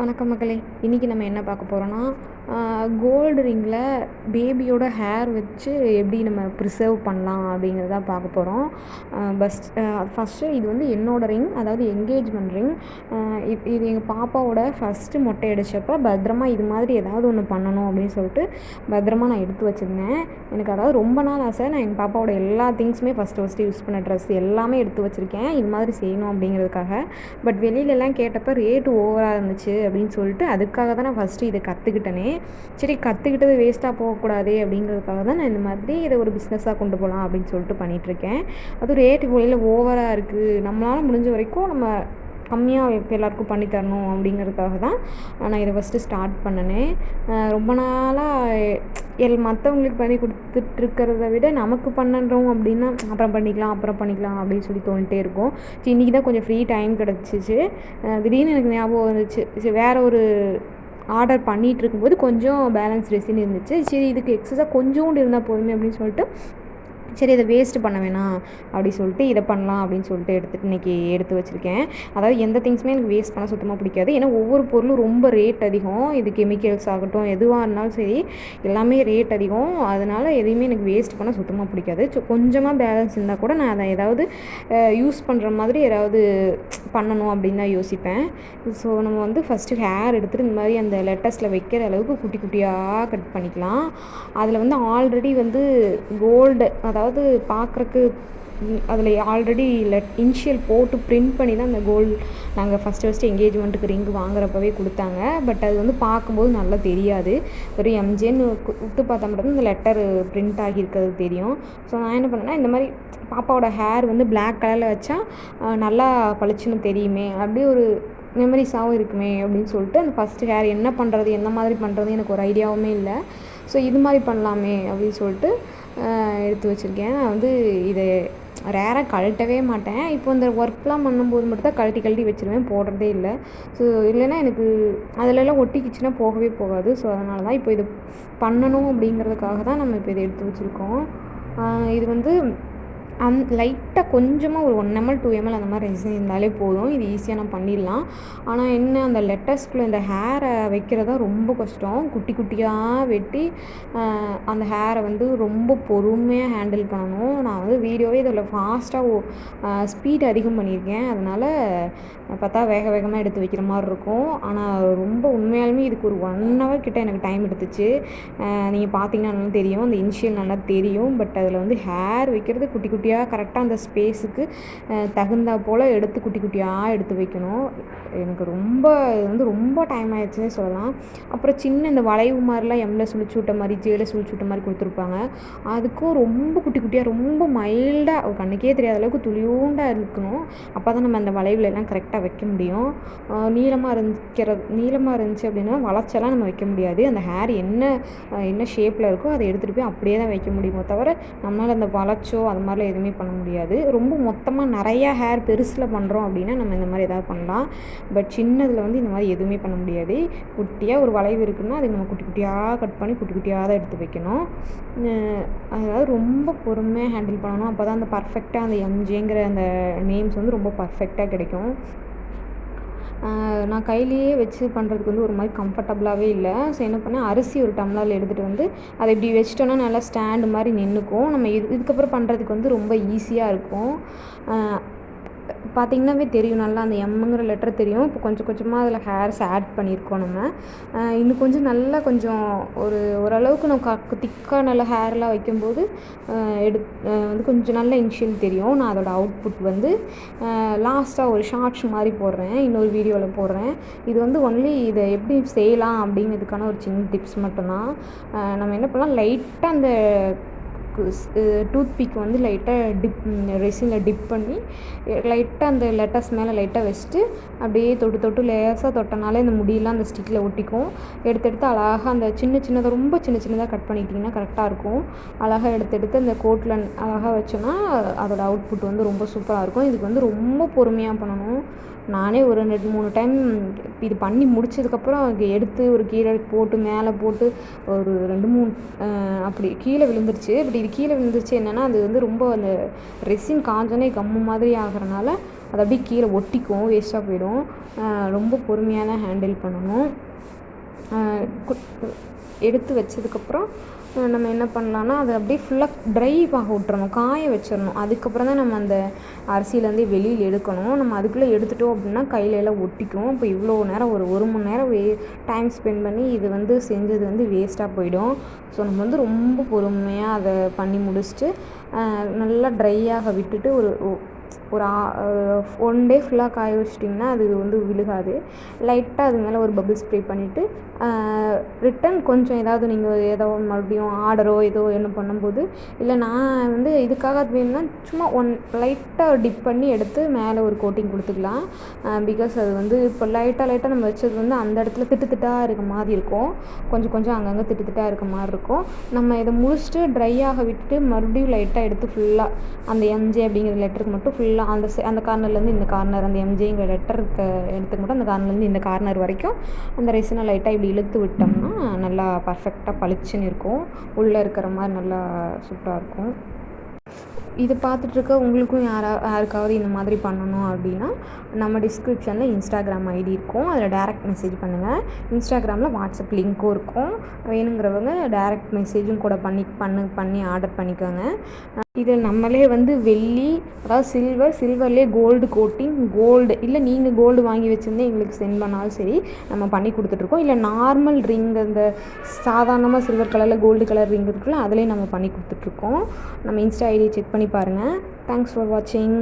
வணக்கம் மக்களே இன்றைக்கி நம்ம என்ன பார்க்க போகிறோன்னா கோல்டு ரிங்கில் பேபியோட ஹேர் வச்சு எப்படி நம்ம ப்ரிசர்வ் பண்ணலாம் அப்படிங்கிறத பார்க்க போகிறோம் பஸ்ட் ஃபஸ்ட்டு இது வந்து என்னோடய ரிங் அதாவது என்கேஜ்மெண்ட் ரிங் இது இது எங்கள் பாப்பாவோட ஃபஸ்ட்டு மொட்டை அடித்தப்போ பத்திரமா இது மாதிரி ஏதாவது ஒன்று பண்ணணும் அப்படின்னு சொல்லிட்டு பத்திரமா நான் எடுத்து வச்சுருந்தேன். எனக்கு அதாவது ரொம்ப நாள் ஆசை. நான் எங்கள் பாப்பாவோட எல்லா திங்ஸுமே ஃபஸ்ட்டு ஃபஸ்ட்டு யூஸ் பண்ண ட்ரெஸ் எல்லாமே எடுத்து வச்சுருக்கேன். இது மாதிரி செய்யணும் அப்படிங்கிறதுக்காக. பட் வெளியிலலாம் கேட்டப்போ ரேட்டு ஓவராக இருந்துச்சு அப்படின்னு சொல்லிட்டு அதுக்காக தான் நான் ஃபஸ்ட்டு இதை கற்றுக்கிட்டேனே சரி கற்றுக்கிட்டது வேஸ்ட்டாக போகக்கூடாதே அப்படிங்கிறதுக்காக தான் நான் இந்த மாதிரி இதை ஒரு பிஸ்னஸாக கொண்டு போகலாம் அப்படின்னு சொல்லிட்டு பண்ணிகிட்ருக்கேன் அதுவும் ரேட்டு வெளியில் ஓவராக இருக்குது நம்மளால் முடிஞ்ச வரைக்கும் நம்ம கம்மியாக இப்போ எல்லாருக்கும் பண்ணி தரணும் அப்படிங்கிறதுக்காக தான் நான் இதை ஃபஸ்ட்டு ஸ்டார்ட் பண்ணினேன். ரொம்ப நாளாக எல் மற்றவங்களுக்கு பண்ணி கொடுத்துட்ருக்கிறத விட நமக்கு பண்ணுறோம் அப்படின்னா அப்புறம் பண்ணிக்கலாம் அப்புறம் பண்ணிக்கலாம் அப்படின்னு சொல்லி தோணிட்டே இருக்கும். சரி இன்றைக்கி தான் கொஞ்சம் ஃப்ரீ டைம் கிடச்சிச்சு. திடீர்னு எனக்கு ஞாபகம் வந்துச்சு. சரி வேறு ஒரு ஆர்டர் பண்ணிகிட்டு இருக்கும்போது கொஞ்சம் பேலன்ஸ் ரெசின் இருந்துச்சு. சரி இதுக்கு எக்ஸஸாக கொஞ்சோண்டு இருந்தால் போதுமே அப்படின்னு சொல்லிட்டு சரி இதை வேஸ்ட்டு பண்ண வேணாம் அப்படி சொல்லிட்டு இதை பண்ணலாம் அப்படின்னு சொல்லிட்டு எடுத்துகிட்டு இன்றைக்கி எடுத்து வச்சுருக்கேன். அதாவது எந்த திங்ஸுமே எனக்கு வேஸ்ட் பண்ண சுத்தமாக பிடிக்காது. ஏன்னா ஒவ்வொரு பொருளும் ரொம்ப ரேட் அதிகம். இது கெமிக்கல்ஸ் ஆகட்டும் எதுவாக இருந்தாலும் சரி எல்லாமே ரேட் அதிகம். அதனால் எதையுமே எனக்கு வேஸ்ட் பண்ண சுத்தமாக பிடிக்காது. ஸோ கொஞ்சமாக பேலன்ஸ் இருந்தால் கூட நான் அதை ஏதாவது யூஸ் பண்ணுற மாதிரி ஏதாவது பண்ணணும் அப்படின்னு தான் யோசிப்பேன். ஸோ நம்ம வந்து ஃபஸ்ட்டு ஹேர் எடுத்துகிட்டு இந்த மாதிரி அந்த லெட்டஸில் வைக்கிற அளவுக்கு குட்டி குட்டியாக கட் பண்ணிக்கலாம். அதில் வந்து ஆல்ரெடி வந்து கோல்டு அதாவது அதாவது பார்க்குறக்கு அதில் ஆல்ரெடி லெட் இனிஷியல் போட்டு பிரிண்ட் பண்ணி தான் அந்த கோல்டு நாங்கள் ஃபஸ்ட்டு ஃபஸ்ட்டு எங்கேஜ்மெண்ட்டுக்கு ரிங்கு வாங்குறப்பவே கொடுத்தாங்க. பட் அது வந்து பார்க்கும்போது நல்லா தெரியாது. வெறும் எம்ஜேன்னு விட்டு பார்த்தா மட்டும் இந்த லெட்டர் பிரிண்ட் ஆகியிருக்கிறது தெரியும். ஸோ நான் என்ன பண்ணேன்னா இந்த மாதிரி பாப்பாவோட ஹேர் வந்து பிளாக் கலரில் வச்சா நல்லா பளிச்சுன்னு தெரியுமே அப்படியே ஒரு மெமரிஸாகவும் இருக்குமே அப்படின்னு சொல்லிட்டு அந்த ஃபஸ்ட்டு ஹேர் என்ன பண்ணுறது என்ன மாதிரி பண்ணுறது எனக்கு ஒரு ஐடியாவுமே இல்லை. ஸோ இது மாதிரி பண்ணலாமே அப்படின்னு சொல்லிட்டு எடுத்து வச்சுருக்கேன். நான் வந்து இதை ரேராக கழட்டவே மாட்டேன். இப்போ இந்த ஒர்க்லாம் பண்ணும்போது மட்டும் தான் கழட்டி கழட்டி வச்சுருவேன். போடுறதே இல்லை. ஸோ இல்லைன்னா எனக்கு அதிலெல்லாம் ஒட்டிக்கிச்சுன்னா போகவே போகாது. ஸோ அதனால தான் இப்போ இது பண்ணணும் அப்படிங்கிறதுக்காக தான் நம்ம இப்போ இதை எடுத்து வச்சுருக்கோம். இது வந்து அந் லைட்டாக கொஞ்சமாக ஒரு ஒன் எம்எல் டூ எம்எல் அந்த மாதிரி ரெசின் இருந்தாலே போதும். இது ஈஸியாக நான் பண்ணிடலாம். ஆனால் என்ன அந்த லெட்டஸ்க்குள்ளே இந்த ஹேரை வைக்கிறது ரொம்ப கஷ்டம். குட்டி குட்டியாக வெட்டி அந்த ஹேரை வந்து ரொம்ப பொறுமையாக ஹேண்டில் பண்ணணும். நான் வந்து வீடியோவே இதில் ஃபாஸ்ட்டாக ஸ்பீட் அதிகம் பண்ணியிருக்கேன். அதனால் பார்த்தா வேக வேகமாக எடுத்து வைக்கிற மாதிரி இருக்கும். ஆனால் ரொம்ப உண்மையாலுமே இதுக்கு ஒரு ஒன் ஹவர் கிட்ட எனக்கு டைம் எடுத்துச்சு. நீங்கள் பார்த்தீங்கன்னா நல்லா தெரியும். அந்த இனிஷியல் நல்லா தெரியும். பட் அதில் வந்து ஹேர் வைக்கிறது குட்டி குட்டி குட்டியாக கரெக்டாக அந்த ஸ்பேஸுக்கு தகுந்தா போல் எடுத்து குட்டி குட்டியாக எடுத்து வைக்கணும். எனக்கு ரொம்ப இது வந்து ரொம்ப டைம் ஆயிடுச்சுன்னே சொல்லலாம். அப்புறம் சின்ன இந்த வளைவு மாதிரிலாம் எம்மில் சுழிச்சு விட்ட மாதிரி ஜேல சுழிச்சு விட்ட மாதிரி கொடுத்துருப்பாங்க. அதுக்கும் ரொம்ப குட்டி குட்டியாக ரொம்ப மைல்டாக கண்ணுக்கே தெரியாத அளவுக்கு துளியூண்டாக இருக்கணும். அப்போ தான் நம்ம அந்த வளைவுலெல்லாம் கரெக்டாக வைக்க முடியும். நீளமாக இருந்துக்கிறது நீளமாக இருந்துச்சு அப்படின்னா வளச்செல்லாம் நம்ம வைக்க முடியாது. அந்த ஹேர் என்ன என்ன ஷேப்பில் இருக்கோ அதை எடுத்துகிட்டு போய் அப்படியே தான் வைக்க முடியுமோ தவிர நம்மளால் அந்த வளைச்சோ அது மாதிரிலாம் எதுவுமே பண்ண முடியாது. ரொம்ப மொத்தமாக நிறையா ஹேர் பெருசில் பண்ணுறோம் அப்படின்னா நம்ம இந்த மாதிரி ஏதாவது பண்ணலாம். பட் சின்னதில் வந்து இந்த மாதிரி எதுவுமே பண்ண முடியாது. குட்டியாக ஒரு வளைவு இருக்குன்னா அதுக்கு நம்ம குட்டி குட்டியாக கட் பண்ணி குட்டி குட்டியாக தான் எடுத்து வைக்கணும். அதாவது ரொம்ப பொறுமையாக ஹேண்டில் பண்ணணும். அப்போ தான் அந்த பர்ஃபெக்டாக அந்த எம்ஜேங்கிற அந்த நேம்ஸ் வந்து ரொம்ப பர்ஃபெக்டாக கிடைக்கும். நான் கையிலேயே வச்சு பண்ணுறதுக்கு வந்து ஒரு மாதிரி கம்ஃபர்டபுளாகவே இல்லை. ஸோ என்ன பண்ணேன்? அரிசி ஒரு டம்ளரில் எடுத்துகிட்டு வந்து அதை இப்படி வச்சிட்டோன்னா நல்லா ஸ்டாண்டு மாதிரி நின்றுக்கும் நம்ம இது இதுக்கப்புறம் பண்ணுறதுக்கு வந்து ரொம்ப ஈஸியாக இருக்கும். பார்த்திங்கனாவே தெரியும் நல்லா அந்த எம்முங்கிற லெட்டர் தெரியும். இப்போ கொஞ்சம் கொஞ்சமாக அதில் ஹேர்ஸ் ஆட் பண்ணியிருக்கோம் நம்ம. இன்னும் கொஞ்சம் நல்லா கொஞ்சம் ஒரு ஓரளவுக்கு நம்ம க திக்காக நல்ல ஹேர்லாம் வைக்கும்போது எடு வந்து கொஞ்சம் நல்ல இன்ஷியல் தெரியும். நான் அதோடய அவுட்புட் வந்து லாஸ்ட்டாக ஒரு ஷார்ட்ஸ் மாதிரி போடுறேன். இன்னொரு வீடியோவில் போடுறேன். இது வந்து ஒன்லி இதை எப்படி செய்யலாம் அப்படிங்கிறதுக்கான ஒரு சின்ன டிப்ஸ் மட்டும்தான். நம்ம என்ன பண்ணலாம்? லைட்டாக அந்த டூத் பிக் வந்து லைட்டாக டிப் ரெசினில் டிப் பண்ணி லைட்டாக அந்த லெட்டர்ஸ் மேலே லைட்டாக வச்சுட்டு அப்படியே தொட்டு தொட்டு லேசாக தொட்டனாலே இந்த முடியெல்லாம் அந்த ஸ்டிக்கில் ஒட்டிக்கும். எடுத்து எடுத்து அழகாக அந்த சின்ன சின்னதாக ரொம்ப சின்ன சின்னதாக கட் பண்ணிக்கிட்டிங்கன்னா கரெக்டாக இருக்கும். அழகாக எடுத்து எடுத்து அந்த கோட்டில் அழகாக வச்சோன்னா அதோடய அவுட்புட் வந்து ரொம்ப சூப்பராக இருக்கும். இதுக்கு வந்து ரொம்ப பொறுமையாக பண்ணணும். நானே ஒரு ரெண்டு மூணு டைம் இது பண்ணி முடிச்சதுக்கப்புறம் எடுத்து ஒரு கீழே போட்டு மேலே போட்டு ஒரு ரெண்டு மூணு அப்படி கீழே விழுந்துருச்சு. பட் இது கீழே விழுந்துச்சு என்னென்னா அது வந்து ரொம்ப அந்த ரெசின் காஞ்சோடனே கம்மு மாதிரி ஆகிறனால அது அப்படியே கீழே ஒட்டிக்கும் வேஸ்ட்டாக போயிடும். ரொம்ப பொறுமையாக தான் ஹேண்டில் பண்ணணும். எடுத்து வச்சதுக்கப்புறம் நம்ம என்ன பண்ணலான்னா அதை அப்படியே ஃபுல்லாக ட்ரை ஆக விட்றணும் காய வச்சிடணும். அதுக்கப்புறம் தான் நம்ம அந்த அரிசியிலேருந்து வெளியில் எடுக்கணும். நம்ம அதுக்குள்ளே எடுத்துட்டோம் அப்படின்னா கையில எல்லாம் ஒட்டிக்கும். இப்போ இவ்வளோ நேரம் ஒரு ஒரு மணி நேரம் வே டைம் ஸ்பெண்ட் பண்ணி இது வந்து செஞ்சது வந்து வேஸ்ட்டாக போயிடும். ஸோ நம்ம வந்து ரொம்ப பொறுமையாக அதை பண்ணி முடிச்சுட்டு நல்லா ட்ரையாக விட்டுட்டு ஒரு ஒரு ஒன் டே ஃபுல்லாக காய வச்சிட்டிங்கன்னா அது வந்து விழுகாது. லைட்டாக அது மேலே ஒரு பபிள் ஸ்ப்ரே பண்ணிவிட்டு ரிட்டன் கொஞ்சம் ஏதாவது நீங்கள் ஏதோ மறுபடியும் ஆர்டரோ ஏதோ என்ன பண்ணும்போது இல்லை நான் வந்து இதுக்காக வேணும்னா சும்மா ஒன் லைட்டாக டிப் பண்ணி எடுத்து மேலே ஒரு கோட்டிங் கொடுத்துக்கலாம். பிகாஸ் அது வந்து இப்போ லைட்டாக லைட்டாக நம்ம வச்சது வந்து அந்த இடத்துல திட்டு திட்டாக இருக்க மாதிரி இருக்கும். கொஞ்சம் கொஞ்சம் அங்கங்கே திட்டு திட்டாக இருக்க மாதிரி இருக்கும். நம்ம இதை முடிச்சுட்டு ட்ரை ஆக விட்டுட்டு மறுபடியும் லைட்டாக எடுத்து ஃபுல்லாக அந்த எம்ஜே அப்படிங்கிற லெட்டருக்கு மட்டும் ஃபுல்லாக அந்த அந்த கார்னர்லேருந்து இந்த கார்னர் அந்த எம்ஜேங்கிற லெட்டர் இருக்க இடத்துக்கு மட்டும் அந்த கார்னர்லேருந்து இந்த கார்னர் வரைக்கும் அந்த ரெசினை லைட்டாக இப்படி இழுத்து விட்டோம்னா நல்லா பர்ஃபெக்டாக பளிச்சுன்னு இருக்கும். உள்ளே இருக்கிற மாதிரி நல்லா சூப்பராக இருக்கும். இதை பார்த்துட்ருக்க உங்களுக்கும் யாரா யாருக்காவது இந்த மாதிரி பண்ணணும் அப்படின்னா நம்ம டிஸ்கிரிப்ஷனில் இன்ஸ்டாகிராம் ஐடி இருக்கும். அதில் டேரெக்ட் மெசேஜ் பண்ணுங்கள் இன்ஸ்டாகிராமில் வாட்ஸ்அப் லிங்க்கும் இருக்கும். வேணுங்கிறவங்க டேரெக்ட் மெசேஜும் கூட பண்ணி பண்ணு பண்ணி ஆர்டர் பண்ணிக்கோங்க. இதை நம்மளே வந்து வெள்ளி அதாவது சில்வர் சில்வர்லேயே கோல்டு கோட்டிங் கோல்டு இல்லை நீங்கள் கோல்டு வாங்கி வச்சுருந்தே எங்களுக்கு சென்ட் பண்ணாலும் சரி நம்ம பண்ணி கொடுத்துட்ருக்கோம். இல்லை நார்மல் ரிங் அந்த சாதாரணமாக சில்வர் கலரில் கோல்டு கலர் ரிங் இருக்குல்ல அதிலே நம்ம பண்ணி கொடுத்துட்ருக்கோம். நம்ம இன்ஸ்டா ஐடியை செக் பண்ணி பண்ணி பாருங்கள் தேங்க்ஸ் ஃபார் வாட்சிங்